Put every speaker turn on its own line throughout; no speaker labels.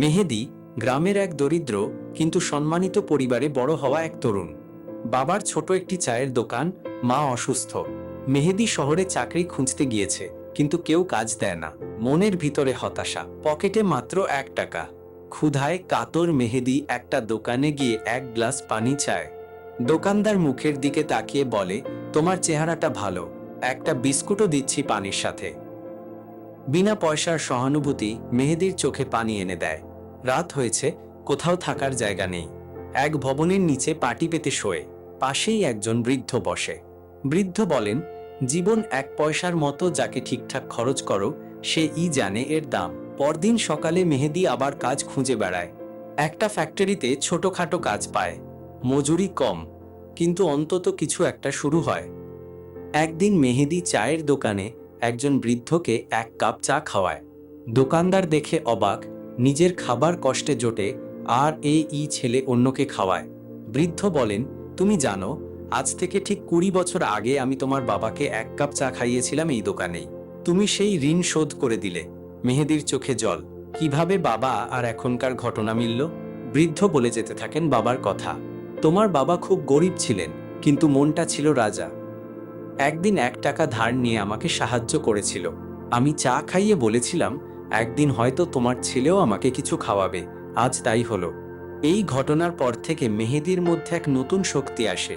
মেহেদি গ্রামের এক দরিদ্র কিন্তু সম্মানিত পরিবারে বড় হওয়া এক তরুণ। বাবার ছোট একটি চায়ের দোকান, মা অসুস্থ। মেহেদি শহরে চাকরি খুঁজতে গিয়েছে, কিন্তু কেউ কাজ দেয় না। মনের ভিতরে হতাশা, পকেটে মাত্র এক টাকা। ক্ষুধায় কাতর মেহেদি একটা দোকানে গিয়ে এক গ্লাস পানি চায়। দোকানদার মুখের দিকে তাকিয়ে বলে, তোমার চেহারাটা ভালো, একটা বিস্কুটও দিচ্ছি পানির সাথে। বিনা পয়সার সহানুভূতি মেহেদির চোখে পানি এনে দেয়। রাত হয়েছে, কোথাও থাকার জায়গা নেই। এক ভবনের নিচে পাটি পেতে শোয়ে, পাশেই একজন বৃদ্ধ বসে। বৃদ্ধ বলেন, জীবন এক পয়সার মতো যাকে ঠিকঠাক খরচ করো, সে ই জানে এর দাম। পরদিন সকালে মেহেদি আবার কাজ খুঁজে বেড়ায়। একটা ফ্যাক্টরিতে ছোটখাটো কাজ পায়। মজুরি কম, কিন্তু অন্তত কিছু একটা শুরু হয়। একদিন মেহেদি চায়ের দোকানে একজন বৃদ্ধকে এক কাপ চা খাওয়ায়। দোকানদার দেখে অবাক নিজের খাবার কষ্টে জোটে আর এই ই ছেলে অন্যকে খাওয়ায়। বৃদ্ধ বলেন, তুমি জানো, আজ থেকে ঠিক কুড়ি বছর আগে আমি তোমার বাবাকে এক কাপ চা খাইয়েছিলাম এই দোকানেই। তুমি সেই ঋণ শোধ করে দিলে। মেহেদির চোখে জল। কীভাবে বাবা আর এখনকার ঘটনা মিলল? বৃদ্ধ বলে যেতে থাকেন বাবার কথা। তোমার বাবা খুব গরিব ছিলেন, কিন্তু মনটা ছিল রাজা। একদিন এক টাকা ধার নিয়ে আমাকে সাহায্য করেছিল। আমি চা খাইয়ে বলেছিলাম একদিন হয়তো তোমার ছেলেও আমাকে কিছু খাওয়াবে। আজ তাই হলো। এই ঘটনার পর থেকে মেহেদির মধ্যে এক নতুন শক্তি আসে।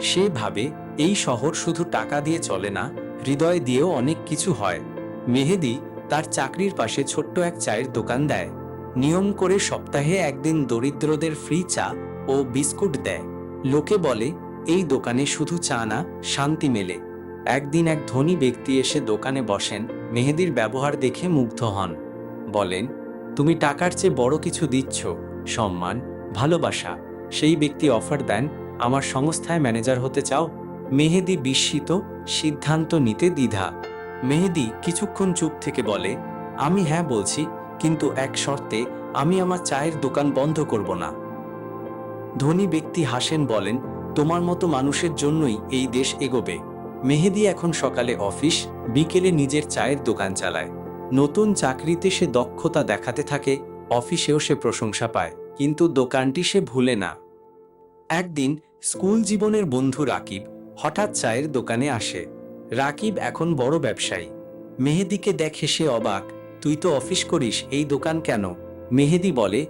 সে ভাবে, এই শহর শুধু টাকা দিয়ে চলে না, হৃদয় দিয়েও অনেক কিছু হয়। মেহেদি তার চাকরির পাশে ছোট্ট এক চায়ের দোকান দেয়। নিয়ম করে সপ্তাহে একদিন দরিদ্রদের ফ্রি চা ও বিস্কুট দেয়। লোকে বলে, এই দোকানে শুধু চা না, শান্তি মেলে। একদিন এক ধনী ব্যক্তি এসে দোকানে বসেন। মেহেদির ব্যবহার দেখে মুগ্ধ হন। বলেন, তুমি টাকার চেয়ে বড় কিছু দিচ্ছ, সম্মান, ভালোবাসা। সেই ব্যক্তি অফার দেন, আমার সংস্থায় ম্যানেজার হতে চাও মেহেদি বিস্মিত, সিদ্ধান্ত নিতে দ্বিধা। মেহেদি কিছুক্ষণ চুপ থেকে বলে, আমি হ্যাঁ বলছি, কিন্তু এক শর্তে, আমি আমার চায়ের দোকান বন্ধ করব না। ধনী ব্যক্তি হাসেন, বলেন, তোমার মতো মানুষের জন্যই এই দেশ এগোবে। মেহেদি এখন সকালে অফিস, বিকেলে নিজের চায়ের দোকান চালায়। নতুন চাকরিতে সে দক্ষতা দেখাতে থাকে, অফিসেও সে প্রশংসা পায়, কিন্তু দোকানটি সে ভুলে না। একদিন স্কুল জীবনের বন্ধু রাকিব হঠাৎ চায়ের দোকানে আসে। রাকিব এখন বড় ব্যবসায়ী। মেহেদিকে দেখে সে অবাক, তুই তো অফিস করিস, এই দোকান কেন? মেহেদি বলে,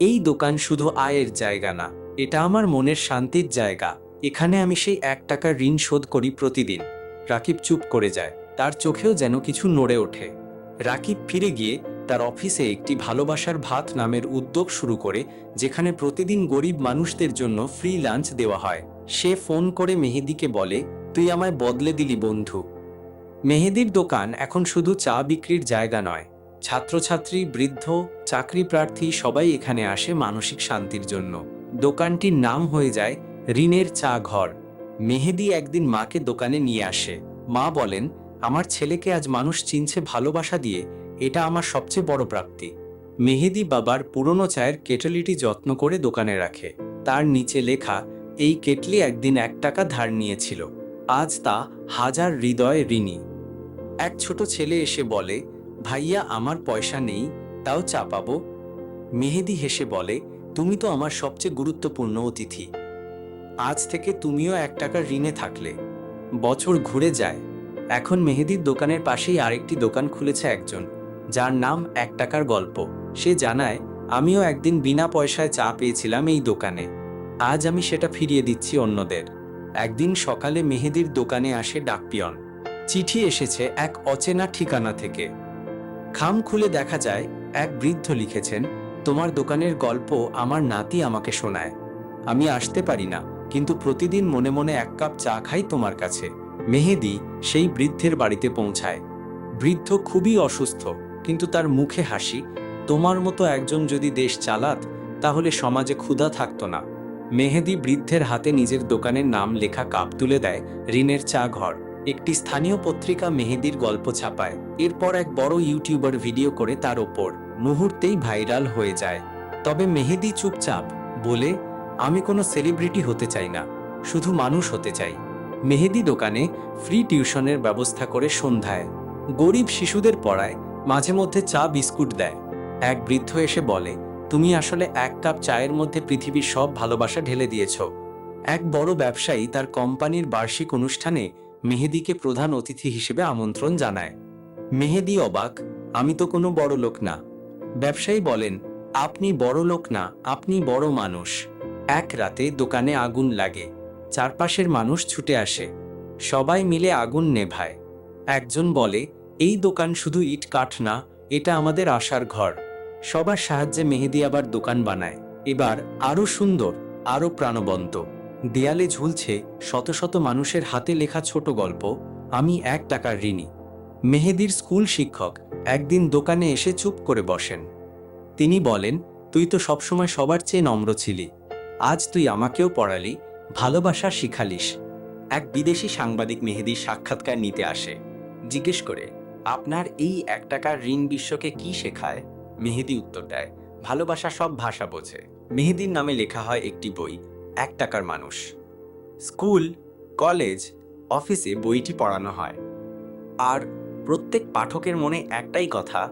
এই দোকান শুধু আয়ের জায়গা না, এটা আমার মনের শান্তির জায়গা। এখানে আমি সেই এক টাকার ঋণ শোধ করি প্রতিদিন। রাকিব চুপ করে যায়। তার চোখেও যেন কিছু নড়ে ওঠে। রাকিব ফিরে গিয়ে তার অফিসে একটি ভালোবাসার ভাত নামের উদ্যোগ শুরু করে, যেখানে প্রতিদিন গরিব মানুষদের জন্য ফ্রি লাঞ্চ দেওয়া হয়। সে ফোন করে মেহেদিকে বলে, তুই আমায় বদলে দিলি, বন্ধু। মেহেদির দোকান এখন শুধু চা বিক্রির জায়গা নয়। ছাত্রছাত্রী, বৃদ্ধ, চাকরি প্রার্থী সবাই এখানে আসে মানসিক শান্তির জন্য। দোকানটির নাম হয়ে যায় ঋণের চা ঘর। মেহেদি একদিন মাকে দোকানে নিয়ে আসে। মা বলেন, আমার ছেলেকে আজ মানুষ চিনছে ভালোবাসা দিয়ে, এটা আমার সবচেয়ে বড় প্রাপ্তি। মেহেদি বাবার পুরনো চায়ের কেটলিটি যত্ন করে দোকানে রাখে। তার নিচে লেখা, এই কেটলি একদিন এক টাকা ধার নিয়েছিল। আজ তা হাজার হৃদয় ঋণী। এক ছোট ছেলে এসে বলে, ভাইয়া, আমার পয়সা নেই, তাও চা পাবো? মেহেদি হেসে বলে, তুমি তো আমার সবচেয়ে গুরুত্বপূর্ণ অতিথি। আজ থেকে তুমিও এক টাকার ঋণে থাকলে। বছর ঘুরে যায়। এখন মেহেদির দোকানের পাশেই আরেকটি দোকান খুলেছে একজন, যার নাম এক টাকার গল্প। সে জানায়, আমিও একদিন বিনা পয়সায় চা পেয়েছিলাম এই দোকানে। আজ আমি সেটা ফিরিয়ে দিচ্ছি অন্যদের। একদিন সকালে মেহেদির দোকানে আসে ডাকপিয়ন। চিঠি এসেছে এক অচেনা ঠিকানা থেকে। খাম খুলে দেখা যায়, এক বৃদ্ধ লিখেছেন, তোমার দোকানের গল্প আমার নাতি আমাকে শোনায়। আমি আসতে পারি না। কিন্তু প্রতিদিন মনে মনে এক কাপ চা খাই তোমার কাছে। মেহেদি সেই বৃদ্ধের বাড়িতে পৌঁছায়। বৃদ্ধ খুবই অসুস্থ, কিন্তু তার মুখে হাসি, তোমার মতো একজন যদি দেশ চালাত, তাহলে সমাজে ক্ষুধা থাকতো না। মেহেদি বৃদ্ধের হাতে নিজের দোকানের নাম লেখা কাপ তুলে দেয় ঋণের চা ঘর। একটি স্থানীয় পত্রিকা মেহেদির গল্প ছাপায়। এরপর এক বড় ইউটিউবার ভিডিও করে তার ওপর। মুহূর্তেই ভাইরাল হয়ে যায়। তবে মেহেদি চুপচাপ বলে আমি কোনো সেলিব্রিটি হতে চাই না, শুধু মানুষ হতে চাই। মেহেদি দোকানে ফ্রি টিউশনের ব্যবস্থা করে সন্ধ্যায়। গরিব শিশুদের পড়ায় মাঝে মধ্যে চা বিস্কুট দেয়। এক বৃদ্ধ এসে বলে, তুমি আসলে এক কাপ চায়ের মধ্যে পৃথিবীর সব ভালোবাসা ঢেলে দিয়েছ। এক বড় ব্যবসায়ী তার কোম্পানির বার্ষিক অনুষ্ঠানে মেহেদিকে প্রধান অতিথি হিসেবে আমন্ত্রণ জানায়। মেহেদি অবাক, আমি তো কোনো বড় লোক না। ব্যবসায়ী বলেন, আপনি বড় লোক না, আপনি বড় মানুষ। এক রাতে দোকানে আগুন লাগে। চারপাশের মানুষ ছুটে আসে। সবাই মিলে আগুন নেভায়। একজন বলে, এই দোকান শুধু ইট কাঠ না, এটা আমাদের আশার ঘর। সবার সাহায্যে মেহেদি আবার দোকান বানায়। এবার আরও সুন্দর আরও প্রাণবন্ত। দেয়ালে ঝুলছে শত শত মানুষের হাতে লেখা ছোট গল্প, আমি এক টাকার ঋণী। মেহেদির স্কুল শিক্ষক একদিন দোকানে এসে চুপ করে বসেন। তিনি বলেন, তুই তো সবসময় সবার চেয়ে নম্র ছিলি। আজ তুই আমাকেও পড়ালি, ভালোবাসা শিখালিস। এক বিদেশি সাংবাদিক মেহেদির সাক্ষাৎকার নিতে আসে। জিজ্ঞেস করে, আপনার এই এক টাকার ঋণ বিশ্বকে কি শেখায়? মেহেদি উত্তর দেয়, ভালোবাসা সব ভাষা বোঝে। মেহেদির নামে লেখা হয় একটি বই, এক টাকার মানুষ। স্কুল, কলেজ, অফিসে বইটি পড়ানো হয়। আর প্রত্যেক পাঠকের মনে একটাই কথা,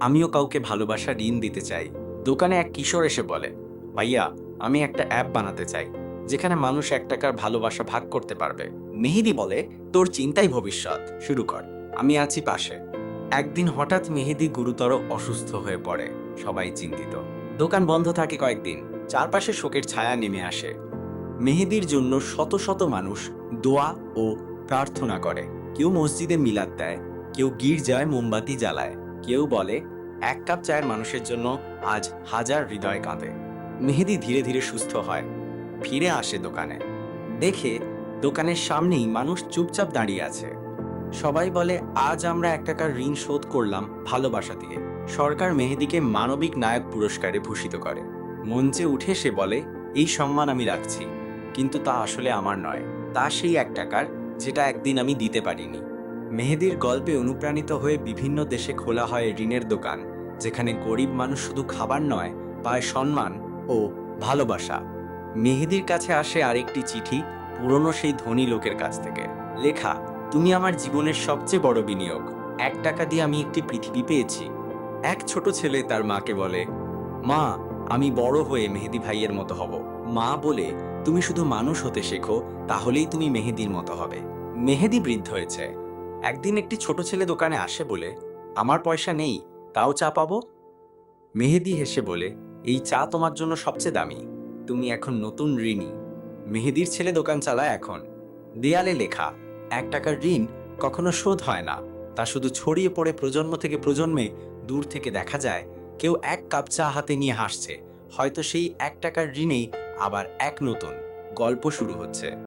আমিও কাউকে ভালোবাসা ঋণ দিতে চাই। দোকানে এক কিশোর এসে বলে, ভাইয়া আমি একটা অ্যাপ বানাতে চাই, যেখানে মানুষ এক টাকার ভালোবাসা ভাগ করতে পারবে। মেহেদি বলে, তোর চিন্তাই ভবিষ্যৎ, শুরু কর। আমি আছি পাশে। একদিন হঠাৎ মেহেদি গুরুতর অসুস্থ হয়ে পড়ে, সবাই চিন্তিত। দোকান বন্ধ থাকে কয়েকদিন, চারপাশে শোকের ছায়া নেমে আসে। মেহেদির জন্য শত শত মানুষ দোয়া ও প্রার্থনা করে। কেউ মসজিদে মিলাদ দেয়, কেউ গির্জায় মোমবাতি জ্বালায়, কেউ বলে, এক কাপ চায়ের মানুষের জন্য আজ হাজার হৃদয় কাঁদে। মেহেদি ধীরে ধীরে সুস্থ হয়। ফিরে আসে দোকানে। দেখে দোকানের সামনেই মানুষ চুপচাপ দাঁড়িয়ে আছে। সবাই বলে, আজ আমরা এক টাকার ঋণ শোধ করলাম ভালোবাসা দিয়ে। সরকার মেহেদিকে মানবিক নায়ক পুরস্কারে ভূষিত করে। মঞ্চে উঠে সে বলে, এই সম্মান আমি রাখছি, কিন্তু তা আসলে আমার নয়। তা সেই এক টাকার, যেটা একদিন আমি দিতে পারিনি। মেহেদির গল্পে অনুপ্রাণিত হয়ে বিভিন্ন দেশে খোলা হয় ঋণের দোকান, যেখানে গরিব মানুষ শুধু খাবার নয়, পায় সম্মান ও ভালোবাসা। মেহেদির কাছে আসে আরেকটি চিঠি পুরনো সেই ধনী লোকের কাছ থেকে। লেখা, তুমি আমার জীবনের সবচেয়ে বড় বিনিয়োগ। এক টাকা দিয়ে আমি একটি পৃথিবী পেয়েছি। এক ছোট ছেলে তার মাকে বলে, মা, আমি বড় হয়ে মেহেদি ভাইয়ের মতো হব। মা বলে, তুমি শুধু মানুষ হতে শেখো, তাহলেই তুমি মেহেদির মতো হবে। মেহেদি বৃদ্ধ হয়েছে। একদিন একটি ছোট ছেলে দোকানে আসে বলে, আমার পয়সা নেই, তাও চা পাবো? মেহেদি হেসে বলে এই চা তোমার জন্য সবচেয়ে দামি। তুমি এখন নতুন ঋণী। মেহেদির ছেলে দোকান চালায় এখন। দেয়ালে লেখা, এক টাকার ঋণ কখনো শোধ হয় না। তা শুধু ছড়িয়ে পড়ে প্রজন্ম থেকে প্রজন্মে দূর থেকে দেখা যায়। কেউ এক কাপ চা হাতে নিয়ে হাসছে। হয়তো সেই এক টাকার ঋণেই আবার এক নতুন গল্প শুরু হচ্ছে।